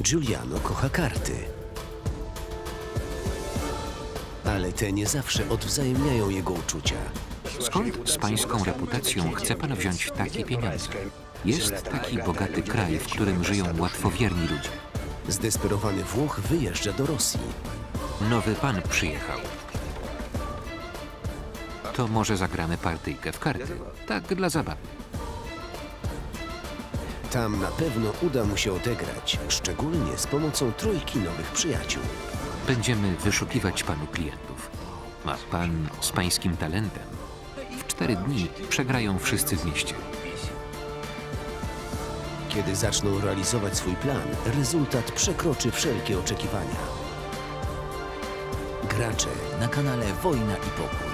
Giuliano kocha karty. Ale te nie zawsze odwzajemniają jego uczucia. Skąd z pańską reputacją chce pan wziąć takie pieniądze? Jest taki bogaty kraj, w którym żyją łatwowierni ludzie. Zdesperowany Włoch wyjeżdża do Rosji. Nowy pan przyjechał. To może zagramy partyjkę w karty. Tak dla zabawy. Tam na pewno uda mu się odegrać, szczególnie z pomocą trójki nowych przyjaciół. Będziemy wyszukiwać panu klientów. Ma pan z pańskim talentem. W cztery dni przegrają wszyscy w mieście. Kiedy zaczną realizować swój plan, rezultat przekroczy wszelkie oczekiwania. Gracze na kanale Wojna i Pokój.